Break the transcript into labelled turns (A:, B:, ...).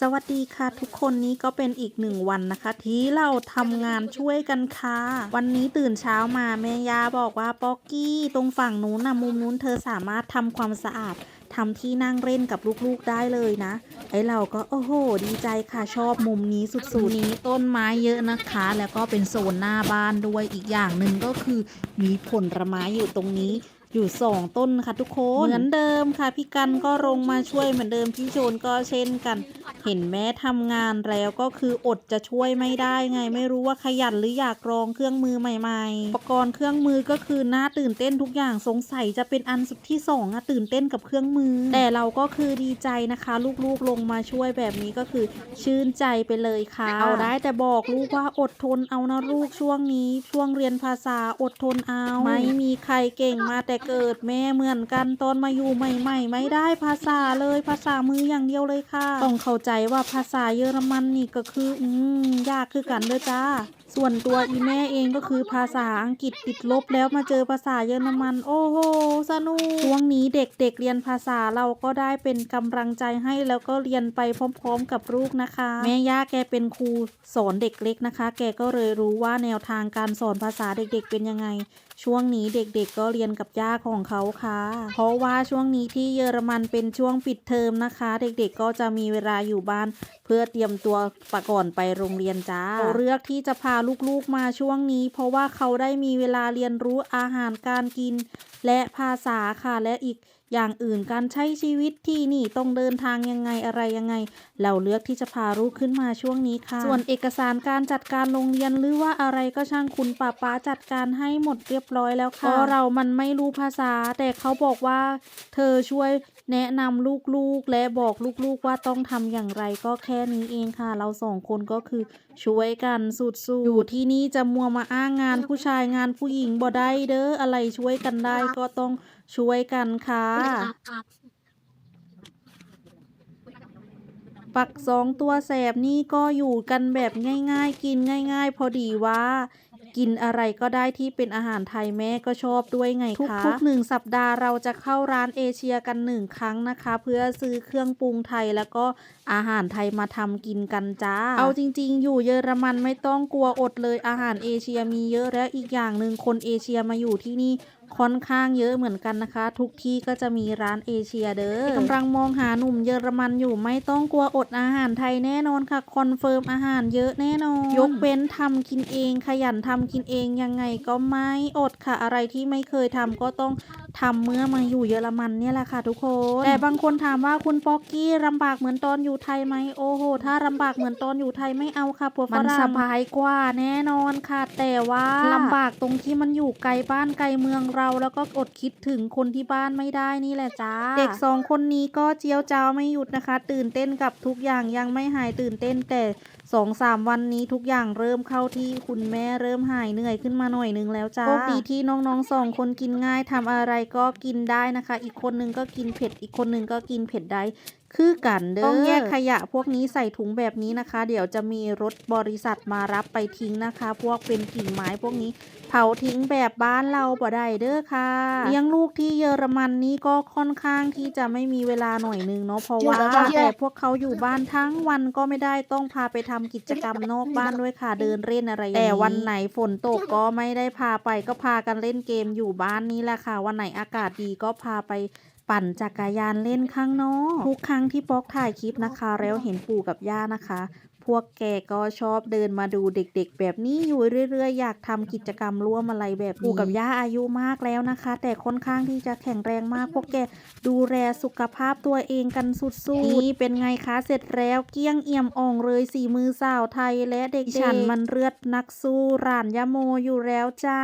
A: สวัสดีค่ะทุกคนนี้ก็เป็นอีกหนึ่งวันนะคะ ที่เราทำงานช่วยกันค่ะ วันนี้ตื่นเช้ามาแม่ยาบอกว่าป๊อกกี้ตรงฝั่งนู้นนะมุมนู้นเธอสามารถทำความสะอาดทำที่นั่งเล่นกับลูกๆได้เลยนะ ไอเราก็โอ้โห ดีใจค่ะชอบมุมนี้สุดๆนี้ต้นไม้เยอะนะคะ แล้วก็เป็นโซนหน้าบ้านด้วยอีกอย่างหนึ่งก็คือมีผลไม้อยู่ตรงนี้ อยู่สองต้นค่ะทุกคนเหมือนเดิมค่ะพี่กันก็ลงมาช่วยเหมือนเดิมพี่โชนก็เช่นกัน เห็นแม่ทำงานแล้วก็คืออดจะช่วยไม่ได้ไง ไม่รู้ว่าขยันหรืออยากลองเครื่องมือใหม่ๆอุปกรณ์เครื่องมือก็คือน่าตื่นเต้นทุกอย่างสงสัยจะเป็นอันสุดที่สองอะตื่นเต้นกับเครื่องมือ แต่เราก็คือดีใจนะคะ ลูกๆลงมาช่วยแบบนี้ก็คือชื่นใจไปเลยค่ะเอาได้แต่บอกลูกว่าอดทนเอานะลูกช่วงนี้ ช่วงเรียนภาษาอดทนเอาไม่มีใครเก่งมาแต่เกิดแม่เหมือนกันตอนมาอยู่ใหม่ๆ ไม่ได้ภาษาเลยภาษามืออย่างเดียวเลยค่ะ ต้องเข้าใจว่าภาษาเยอรมันนี่ก็คืออืมยากคือกันเด้อจ้า ส่วนตัวอีแม่เองก็คือภาษาอังกฤษติดลบแล้วมาเจอภาษาเยอรมัน โอ้โหสนุกช่วงนี้เด็กๆเเรียนภาษาเราก็ได้เป็นกำลังใจให้แล้วก็เรียนไปพร้อม ๆ กับลูกนะคะ แม่ย่าแกเป็นครูสอนเด็กเล็กนะคะ แกก็เลยรู้ว่าแนวทางการสอนภาษาเด็กๆ เป็นยังไง ช่วงนี้เด็กๆก็เรียนกับย่าของเขาค่ะ เพราะว่าช่วงนี้ที่เยอรมันเป็นช่วงปิดเทอมนะคะ เด็กๆก็จะมีเวลาอยู่บ้าน เพื่อเตรียมตัวประก่อนไปโรงเรียนจ้าเขาเลือกที่จะพาลูกๆมาช่วงนี้ เพราะว่าเขาได้มีเวลาเรียนรู้อาหารการกิน และภาษาค่ะและอีกอย่างอื่นการใช้ชีวิตที่นี่ต้องเดินทางยังไงอะไรยังไง เราเลือกที่จะพาลูกขึ้นมาช่วงนี้ค่ะ ส่วนเอกสารการจัดการโรงเรียนหรือว่าอะไรก็ช่างคุณป้าป้าจัดการให้หมดเรียบร้อยแล้วค่ะก็เรามันไม่รู้ภาษา แต่เขาบอกว่า เธอช่วยแนะนำลูกๆ และบอกลูกๆว่าต้องทำอย่างไรก็แค่นี้เองค่ะ เราสองคนก็คือช่วยกันสุดๆอยู่ที่นี่จะมัวมาอ้างงานผู้ชายงานผู้หญิงบ่ได้เด้ออะไรช่วยกันได้ก็ต้องช่วยกันค่ะ ปักสองตัวแสบนี่ก็อยู่กันแบบง่ายๆ กินง่าย ๆ พอดีว่ากินอะไรก็ได้ที่เป็นอาหารไทยแม่ก็ชอบด้วยไงคะทุกๆหนึ่งสัปดาห์เราจะเข้าร้านเอเชียกันหนึ่งครั้งนะคะ เพื่อซื้อเครื่องปรุงไทยแล้วก็อาหารไทยมาทำกินกันจ้า เอาจริง ๆ อยู่เยอรมันไม่ต้องกลัวอดเลยอาหารเอเชียมีเยอะและอีกอย่างหนึ่งคนเอเชียมาอยู่ที่นี่ค่อนข้างเยอะเหมือนกันนะคะ ทุกที่ก็จะมีร้านเอเชียเด้อกำลังมองหาหนุ่มเยอรมันอยู่ไม่ต้องกลัวอดอาหารไทยแน่นอนค่ะคอนเฟิร์มอาหารเยอะแน่นอน ยกเว้นทำกินเอง ขยันทำกินเองยังไงก็ไม่อดค่ะ อะไรที่ไม่เคยทำก็ต้องทำเมื่อมาอยู่เยอรมันเนี่ยแหละค่ะทุกคน แต่บางคนถามว่าคุณป๊อกกี้ลำบากเหมือนตอนอยู่ไทยไหมโอ้โห ถ้าลำบากเหมือนตอนอยู่ไทยไม่เอาค่ะพวกมันสบายกว่าแน่นอนค่ะ แต่ว่าลำบากตรงที่มันอยู่ไกลบ้านไกลเมืองเราแล้วก็อดคิดถึงคนที่บ้านไม่ได้นี่แหละจ้า เด็กสองคนนี้ก็เจียวจ้าวไม่หยุดนะคะ ตื่นเต้นกับทุกอย่างยังไม่หายตื่นเต้นแต่สองสามวันนี้ทุกอย่างเริ่มเข้าที่คุณแม่เริ่มหายเหนื่อยขึ้นมาหน่อยนึงแล้วจ้าโชคดีที่น้องๆสองคนกินง่ายทำอะไรก็กินได้นะคะ อีกคนนึงก็กินเผ็ด อีกคนนึงก็กินเผ็ดได้คือกันเด้อต้องแยกขยะพวกนี้ใส่ถุงแบบนี้นะคะ เดี๋ยวจะมีรถบริษัทมารับไปทิ้งนะคะ พวกเป็นกิ่งไม้พวกนี้ เผาทิ้งแบบบ้านเราบ่ได้เด้อค่ะเลี้ยงลูกที่เยอรมันนี่ก็ค่อนข้างที่จะไม่มีเวลาหน่อยนึงเนาะเพราะว่าแต่พวกเขาอยู่บ้านทั้งวันก็ไม่ได้ต้องพาไปทำกิจกรรมนอกบ้านด้วยค่ะเดินเล่นอะไรอย่างนี้แต่วันไหนฝนตกก็ไม่ได้พาไปก็พากันเล่นเกมอยู่บ้านนี่แหละค่ะ วันไหนอากาศดีก็พาไป ปั่นจักรยานเล่นข้างนอก ทุกครั้งที่ป๊อกถ่ายคลิปนะคะ แล้วเห็นปู่กับย่านะคะ พวกแกก็ชอบเดินมาดูเด็กๆ แบบนี้อยู่เรื่อยๆ อยากทำกิจกรรมร่วมอะไรแบบปู่กับย่าอายุมากแล้วนะคะ แต่ค่อนข้างที่จะแข็งแรงมาก พวกแกดูแลสุขภาพตัวเองกันสุดๆนี่เป็นไงคะเสร็จแล้วเกี้ยงเอี่ยมอ่องเลยสีมือสาวไทยและเด็กๆฉันมันเลือดนักสู้หลานยะโมอยู่แล้วจ้า